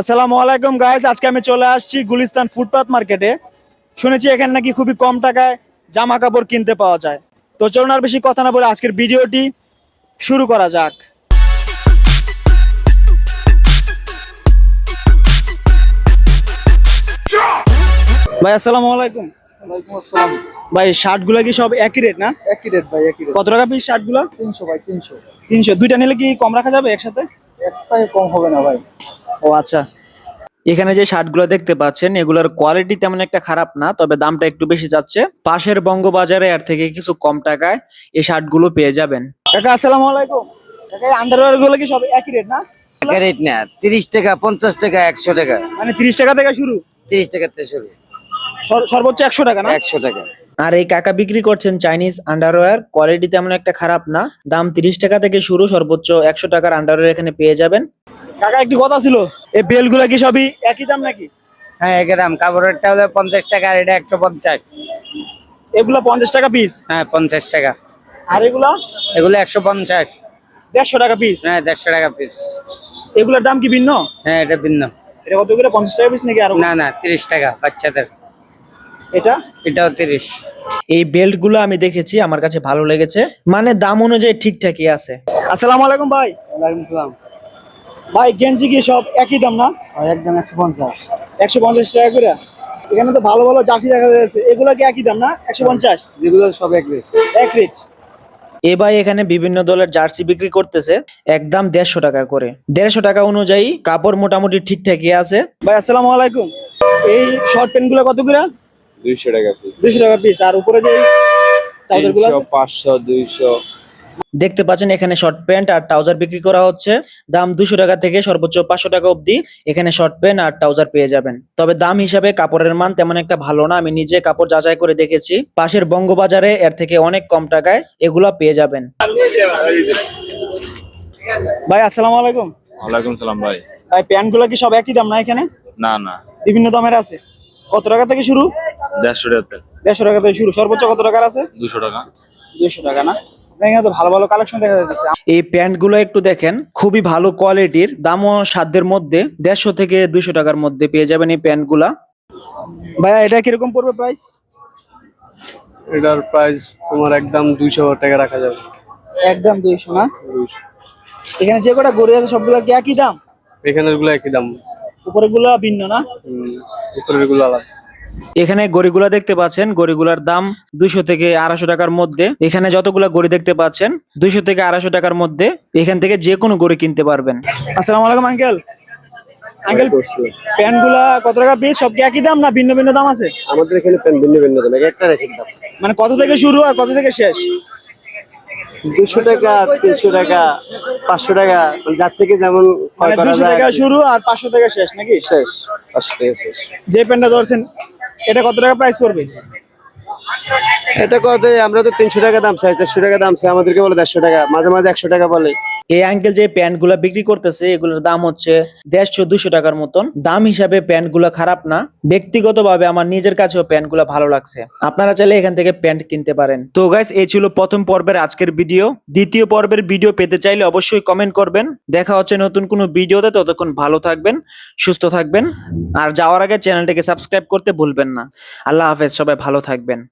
আসসালামু আলাইকুম গাইস আজকে আমি চলে আসছি গুলিস্তান ফুটপাত মার্কেটে। শুনেছি এখানে নাকি খুবই কম টাকায় জামা কাপড় কিনতে পাওয়া যায়। তো চলুন আর বেশি কথা না বলে আজকের ভিডিওটি শুরু করা যাক। ভাই আসসালামু আলাইকুম। ওয়ালাইকুম আসসালাম। ভাই শার্টগুলো কি সব একই রেট না? একই রেট ভাই একই রেট কত টাকা পিস শার্টগুলো তিনশো ভাই তিনশো। তিনশো। দুইটা নিলে কি কম রাখা যাবে একসাথে? একটাই কম হবে না ভাই। ও আচ্ছা। এখানে যে শার্টগুলো দেখতে পাচ্ছেন এগুলোর কোয়ালিটি তেমন একটা খারাপ না তবে দামটা একটু বেশি যাচ্ছে। পাশের বঙ্গবাজারে এর থেকে কিছু কম টাকায় এই শার্টগুলো পেয়ে যাবেন। কাকা আসসালামু আলাইকুম। কাকা আন্ডারওয়্যারগুলো কি সব একই রেট না? রেট না তিরিশ টাকা পঞ্চাশ টাকা একশো টাকা। মানে তিরিশ টাকা থেকে শুরু? তিরিশ টাকা থেকে শুরু। সর্বোচ্চ একশো টাকা না? একশো টাকা। আর এই কাকা বিক্রি করছেন চাইনিজ আন্ডারওয়্যার কোয়ালিটি তেমন একটা খারাপ না দাম তিরিশ টাকা থেকে শুরু সর্বোচ্চ একশো টাকার আন্ডারওয়্যার এখানে পেয়ে যাবেন। কাকা একটি কথা ছিল। এই বেলগুলো কি সবই একই দাম নাকি? হ্যাঁ একদম কাপড়েরটা হলো পঞ্চাশ টাকা আর এটা একশো পঞ্চাশ। এগুলো পঞ্চাশ টাকা পিস হ্যাঁ পঞ্চাশ টাকা। আর এগুলো? এগুলো একশো পঞ্চাশ। দেড়শো টাকা পিস হ্যাঁ দেড়শো টাকা পিস এগুলোর দাম কি ভিন্ন? হ্যাঁ এটা ভিন্ন। এটা কত করে পঞ্চাশ টাকা পিস নাকি আর? না না তিরিশ টাকা বাচ্চাদের। এটা? এটাও তিরিশ। এই বেল্টগুলো আমি দেখেছি আমার কাছে ভালো লেগেছে। মানে দাম অনুযায়ী ঠিকঠাকই আছে। আসসালামু আলাইকুম ভাই। ওয়ালাইকুম আসসালাম। ভাই গেঞ্জি কি সব একই দাম না? ভাই একদম একশো পঞ্চাশ। একশো পঞ্চাশ টাকা করে? এখানে তো ভালো ভালো জার্সি দেখা যাচ্ছে। এগুলো কি একই দাম না? একশো পঞ্চাশ? যেগুলো সব এক রেট এক রেট এ ভাই এখানে বিভিন্ন দলের জার্সি বিক্রি করতেছে। একদম দেড়শো টাকা করে। দেড়শো টাকা অনুযায়ী কাপড় মোটামুটি ঠিকঠাকই আছে। ভাই আসসালামু আলাইকুম। এই শর্ট প্যান্টগুলো কত করে? দুইশো টাকা পিস দুইশো টাকা পিস আর উপরে যে ট্রাউজারগুলো পাঁচশো দুইশো। দেখতে পাচ্ছেন এখানে শর্ট প্যান্ট আর ট্রাউজার বিক্রি করা হচ্ছে। দাম দুশো টাকা থেকে সর্বোচ্চ পাঁচশো টাকা অবধি এখানে শর্ট প্যান্ট আর ট্রাউজার পেয়ে যাবেন। তবে দাম হিসাবে কাপড়ের মান তেমন একটা ভালো না। আমি নিজে কাপড় যাচাই করে দেখেছি। পাশের বঙ্গবাজারে এর থেকে অনেক কম টাকায় এগুলা পেয়ে যাবেন। ভাই আসসালামু আলাইকুম। ওয়ালাইকুম সালাম ভাই। ভাই প্যান্টগুলো কি সব একই দাম না এখানে? না না। বিভিন্ন দামের আছে। কত টাকা থেকে শুরু? দেড়শো টাকা। দেড়শো টাকা থেকে শুরু। সর্বোচ্চ কত টাকার আছে? দুশো টাকা। দুইশো টাকা না? এখানে তো ভালো ভালো কালেকশন দেখা যাচ্ছে। এই প্যান্টগুলো একটু দেখেন খুবই ভালো কোয়ালিটির দামও সাধ্যের মধ্যে দেড়শো থেকে দুশো টাকার মধ্যে পেয়ে যাবেন এই প্যান্টগুলা ভাইয়া এটা কীরকম পড়বে প্রাইস এটার প্রাইস তোমার একদম দুইশো টাকা রাখা যাবে। একদম দুইশো না? এখানে যে কটা গড়ি আছে সবগুলো কি একই দাম? এখানেরগুলো একই দাম। উপরে গুলো ভিন্ন না? উপরেরগুলো আলাদা। এখানে গড়িগুলা দেখতে পাচ্ছেন। গড়িগুলার দাম দুইশো থেকে আড়াইশো টাকার মধ্যে। এখানে যতগুলা গড়ি দেখতে পাচ্ছেন দুইশো থেকে আড়াইশো টাকার মধ্যে এখান থেকে যে কোনো গড়ি কিনতে পারবেন। আসসালামু আলাইকুম আঙ্কেল। আঙ্কেল প্যান্টগুলা কত টাকা পিস? সব কি একই দাম না ভিন্ন ভিন্ন দাম আছে? আমাদের এখানে ভিন্ন ভিন্ন দাম একটা রেখে দাম। মানে কত থেকে শুরু আর কত থেকে শেষ? দুশো টাকা তিনশো টাকা পাঁচশো টাকা মানে যার থেকে যেমন মানে দুশো টাকা শুরু আর পাঁচশো থেকে শেষ নাকি? শেষ পাঁচশো টাকা শেষ। যে প্যান্টটা ধরছেন এটা কত টাকা প্রাইস পড়বে? এটা কত আমরা তো তিনশো টাকা দাম চাই, চারশো টাকা দাম চাই, আমাদেরকে বলে দেড়শো টাকা, মাঝে মাঝে একশো টাকা বলে। এই আঙ্কেল যে প্যান্টগুলা বিক্রি করতেছে, এগুলোর দাম হচ্ছে দেড়শো দুশো টাকার মতন। দাম হিসাবে প্যান্টগুলা খারাপ না। ব্যক্তিগতভাবে আমার নিজের কাছেও প্যান্টগুলা ভালো লাগছে। আপনারা চাইলে এখান থেকে প্যান্ট কিনতে পারেন। তো গাইস এই ছিল প্রথম পর্বের আজকের ভিডিও দ্বিতীয় পর্বের ভিডিও পেতে চাইলে অবশ্যই কমেন্ট করবেন। দেখা হচ্ছে নতুন কোনো ভিডিওতে ততক্ষণ ভালো থাকবেন, সুস্থ থাকবেন। আর যাওয়ার আগে চ্যানেলটিকে সাবস্ক্রাইব করতে ভুলবেন না। আল্লাহ হাফেজ, সবাই ভালো থাকবেন।